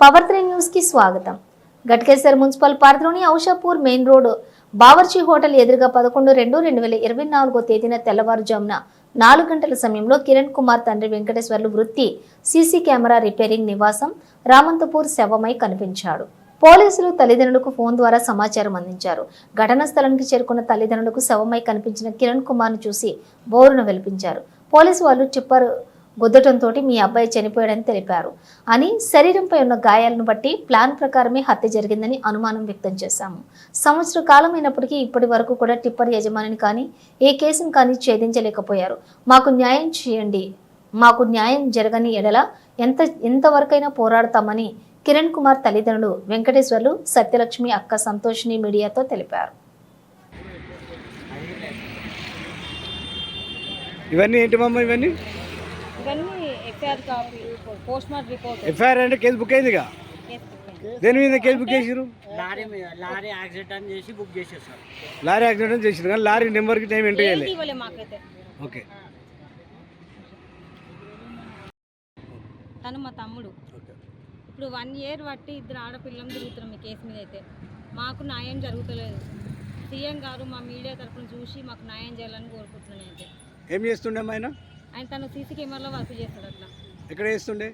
Power three న్యూస్కి స్వాగతం. Ghatkesar municipal పరిధిలోని Aushapur main road Bawarchi hotel ఎదురుగా పదకొండు రెండు రెండు వేల ఇరవై నాలుగో తేదీన తెల్లవారుజామున నాలుగు గంటల సమయంలో కిరణ్ కుమార్ తండ్రి వెంకటేశ్వర్లు వృత్తి సీసీ కెమెరా రిపేరింగ్ నివాసం రామంతపూర్ శవమై కనిపించాడు. పోలీసులు తల్లిదండ్రులకు ఫోన్ ద్వారా సమాచారం అందించారు. ఘటనా స్థలానికి చేరుకున్న తల్లిదండ్రులకు శవమై కనిపించిన కిరణ్ కుమార్ను చూసి బోరును వెలిపించారు. పోలీసు వాళ్ళు చెప్పారు గుద్దటంతో మీ అబ్బాయి చనిపోయాడని తెలిపారు. అని శరీరంపై ఉన్న గాయాలను బట్టి ప్లాన్ ప్రకారమే హత్య జరిగిందని అనుమానం వ్యక్తం చేశాము. సంవత్సర కాలం అయినప్పటికీ ఇప్పటి వరకు కూడా టిప్పర్ యజమానిని కానీ ఏ కేసును కానీ ఛేదించలేకపోయారు. మాకు న్యాయం చేయండి. మాకు న్యాయం జరగని ఎడల ఎంత ఎంతవరకైనా పోరాడతామని కిరణ్ కుమార్ తల్లిదండ్రులు వెంకటేశ్వర్లు సత్యలక్ష్మి అక్క సంతోషిని మీడియాతో తెలిపారు. ఇవన్నీ ఏంటి మమ్మ ఇవన్నీ? Post mortem report. ఎఫ్ఐఆర్ అంటే కేసు బుక్ అయిందిగా? దేని మీద కేసు బుక్ చేసిరు లారీ మీద లారీ యాక్సిడెంట్ అని చేసి బుక్ చేసేసారు. లారీ యాక్సిడెంట్ చేసిరు కానీ లారీ నెంబర్కి టైం ఎంటర్ చేయాలి ఏంటి ఇవ్వలే మాకైతే? ఓకే. తను మా తమ్ముడు. ఇప్పుడు వన్ ఇయర్ బట్టి ఇద్దరు ఆడపిల్లం తిరుగుతున్నాం ఈ కేసు మీద అయితే. మాకు న్యాయం జరుగుతలేదు. సీఎం గారు మా మీడియా తరఫున చూసి మాకు న్యాయం చేయాలని కోరుకుంటున్నాను అయితే ఏం చేస్తుండే ఆయన ఆయన తను సీసీ కెమెరాలో వర్క్ చేస్తాడు అట్లా. ఎక్కడ చేస్తుండే?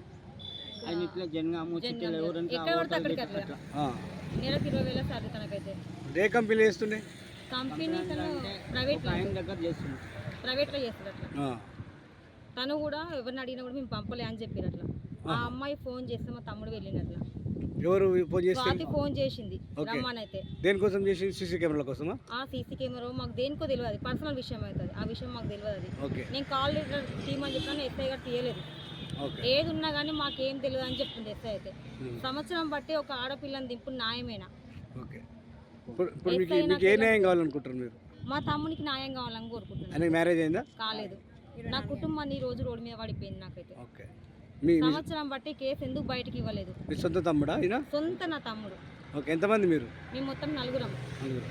ఆయన ఇట్లా జనగాము చిట్టెలు ఎవరైనా ఎక్కడ పడితే అక్కడికి అట్లా ఆ. నెలకు ఇరవై వేల సార్ తనకైతే. ఏ కంపెనీలో చేస్తుండే? కంపెనీ తను ప్రైవేట్ ఆయన దగ్గర చేస్తుంది ప్రైవేట్లో చేస్తాడు అట్లా. ఆ. తను కూడా ఎవరిని అడిగినా కూడా మేము పంపలే అని చెప్పారు అట్లా. ఆ అమ్మాయి ఫోన్ చేస్తే మా తమ్ముడు వెళ్ళిండు అట్లా. ఎవరు ఫోన్ స్వాతి ఫోన్ చేసింది ఓకే. రమ్మనైతే. దేనికోసం చేసి సీసీ కెమెరాల కోసమా? ఆ సీసీ కెమెరా మాకు దేనికో తెలియదు పర్సనల్ విషయం అవుతుంది. ఆ విషయం మాకు తెలియదు అది. ఓకే. నేను కాల్ లెటర్ తీయమని చెప్పాను ఎస్ఐ గారు తీయలేదు. ఓకే. ఏది ఉన్నా కానీ మాకేం తెలియదు అని చెప్తుంది ఎస్ఐ అయితే. సంవత్సరం బట్టి ఒక ఆడపిల్లని దింపు న్యాయమేనా? ఓకే. ఇప్పుడు ఇప్పుడు మీకు ఎట్లయినా మీకు ఏ న్యాయం కావాలనుకుంటారు మీరు? మా తమ్మునికి న్యాయం కావాలని కోరుకుంటున్నాను. ఆయనకి మ్యారేజ్ అయిందా? కాలేదు. నా కుటుంబాన్ని ఈ రోజు రోడ్డు మీద పడిపోయింది నాకైతే. ఓకే. సంవత్సరం బట్టి కేసు ఎందుకు బయటికి ఇవ్వలేదు? మీ సొంత తమ్ముడా ఈయన? సొంత నా తమ్ముడు. ఓకే ఎంతమంది మీరు? మేము మొత్తం నలుగురం. నలుగురు.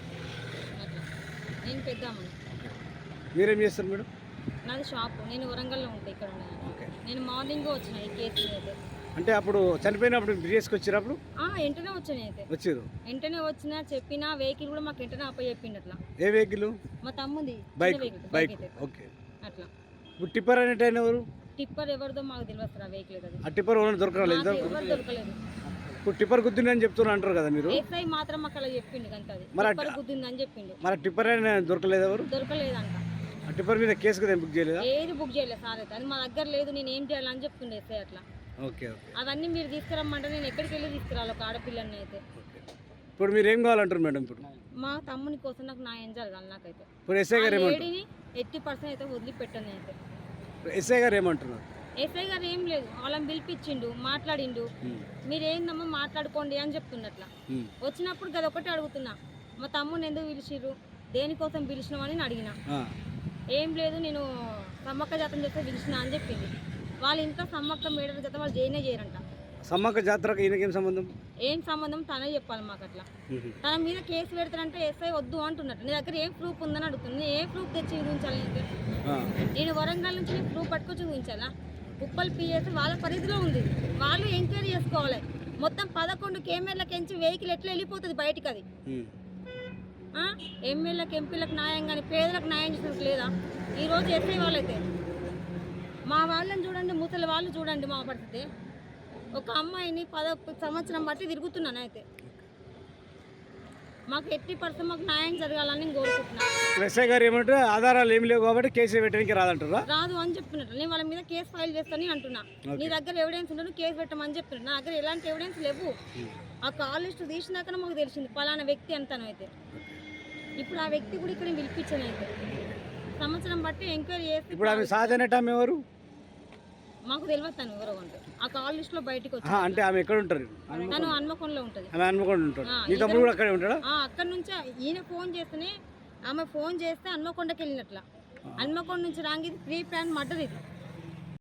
అట్లా నేను పెద్దామని మీరేం చేస్తారు మేడం? నాది షాప్. నేను వరంగల్లో ఉంటా ఇక్కడ ఉన్నాను. ఓకే. నేను మార్నింగ్ వచ్చిన ఈ కేసు మీద అయితే. అంటే అప్పుడు చనిపోయినప్పుడు వచ్చినప్పుడు ఆ, వెంటనే వచ్చాను అయితే వచ్చారు వెంటనే వచ్చిన చెప్పిన వెహికల్ కూడా మాకు వెంటనే అప్ప చెప్పిండు అట్లా ఏ వెహికల్? మా తమ్ముంది. చిన్న బైక్. vehicle, bike. అయితే. ఓకే. అట్లా. ఇప్పుడు టిప్పర్ అనేట ఆయన ఎవరు? టిప్పర్ ఎవరిదో మాకు తెలియదు సార్ ఆ వెహికల్ అది ఆ టిప్పర్ ఓనర్ దొరకరాలేదు మాకు ఎవరు దొరకలేదు. ఇప్పుడు టిప్పర్ గుద్దిందని చెప్తున్నారు అంటారు కదా మీరు? ఎస్ఐ మాత్రం మాకు అలా చెప్పిండు కంత అది. మరి టిప్పర్ గుద్దిందని చెప్పిండు. మరి ఆ టిప్పర్ అయినా దొరకలేదు ఎవరు? దొరకలేదంట. ఆ టిప్పర్ మీద కేసు కదా బుక్ చేయలేదా? ఏది బుక్ చేయలేదు సార్ అయితే అది మా దగ్గర లేదు నేను ఏం చేయాలని చెప్తుండే ఎస్ఐ అట్లా. Okay okay. అవన్నీ మీరు తీసుకురమ్మంటే నేను ఎక్కడికి వెళ్ళి తీసుకురాలి ఒక ఆడపిల్లని అయితే. ఓకే. ఇప్పుడు మీరు ఏం కావాలంటారు మేడం ఇప్పుడు? మా తమ్ముని కోసం నాకు న్యాయం జరగాలి నాకైతే. ఇప్పుడు ఎస్ఐ గారు ఆ ఏమంటారు? లేడీని ఎట్టి పర్సెంట్ అయితే వదిలిపెట్టను అయితే ఎస్ఐ గారు ఏమంటున్నారు? ఎస్ఐ గారు ఏం లేదు. వాళ్ళని పిలిపించిండు మాట్లాడిండు. ఉమ్, మీరు ఏందమ్మా మాట్లాడుకోండి అని చెప్తున్నట్ల. వచ్చినప్పుడు గది ఒకటి అడుగుతున్నా. మా తమ్ముని ఎందుకు పిలిచిర్రు? దేనికోసం పిలిచినామని నేను అడిగిన. ఏం లేదు నేను సమ్మక్క జాతం చేస్తే పిలిచిన అని చెప్పింది. వాళ్ళ ఇంట్లో సమ్మక్క మేడల జత వాళ్ళు చేయనే చేయరంట. సమ్మక్క జాతరకు ఈయనకేం సంబంధం? ఏం సంబంధం? తనే చెప్పాలి మాకు అట్లా తన మీద కేసు పెడతారంటే ఎస్ఐ వద్దు అంటున్నట్టు. నీ దగ్గర ఏం ప్రూఫ్ ఉందని అడుగుతుంది. నేను ఏ ప్రూఫ్ తెచ్చి చూపించాలి నేను వరంగల్ నుంచి నీకు ప్రూఫ్ పట్టుకొచ్చి చూపించాలా ఉప్పల్ పిఎస్ వాళ్ళ పరిధిలో ఉంది. వాళ్ళు ఎంక్వైరీ చేసుకోవాలి. మొత్తం పదకొండు కెమెరాలకు ఎంచి వెహికల్ ఎట్లా వెళ్ళిపోతుంది బయటికి అది? ఎమ్మెల్యేలకు ఎంపీలకు న్యాయం కానీ పేదలకు న్యాయం చేసినట్టు లేదా? ఈరోజు ఎస్ఐ వాళ్ళైతే. మా వాళ్ళని చూడండి ముసలి వాళ్ళు చూడండి మా పరిస్థితి. ఒక అమ్మాయిని పద సంవత్సరం బట్టి తిరుగుతున్నాను అయితే. మాకు ఎట్టి పర్సెంట్ మాకు న్యాయం జరగాలని నేను కోరుకుంటున్నాను ఇప్పుడు ఎస్ఐ గారు ఏమంటారు ఆధారాలు ఏమి లేవు కాబట్టి కేసు పెట్టడానికి రాదంటారా రాదు అని చెప్తున్నట్టు నేను వాళ్ళ మీద కేసు ఫైల్ చేస్తానని అంటున్నా. నీ దగ్గర ఎవిడెన్స్ ఉంటే కేసు పెట్టమని చెప్తున్నా నా దగ్గర ఎలాంటి ఎవిడెన్స్ లేవు. ఆ కాల్ లిస్ట్ తీసినాక మాకు తెలిసింది. పలానా వ్యక్తి అంతాను అయితే. ఇప్పుడు ఆ వ్యక్తి కూడా ఇక్కడ పిలిపించాను అయితే. సంవత్సరం బట్టి ఎంక్వైరీ చేసి ఇప్పుడు ఆమె సాధనట ఆమె ఎవరు? మాకు తెలియదు తను ఎవరో ఆ కాల్ లిస్ట్లో బయటకు వచ్చి అంటే ఆమె ఎక్కడ ఉంటారు తను హన్మకొండలో ఉంటది. ఆమె హన్మకొండ ఉంటాడు. నీ తమ్ముడు కూడా అక్కడే ఉంటాడా? ఆ అక్కడ నుంచి ఈయన ఫోన్ చేస్తేనే ఆమె ఫోన్ చేస్తే హన్మకొండకి వెళ్ళినట్ల. హన్మకొండ నుంచి రాంగి ప్రీ ప్లాన్ మర్డర్ ఇది.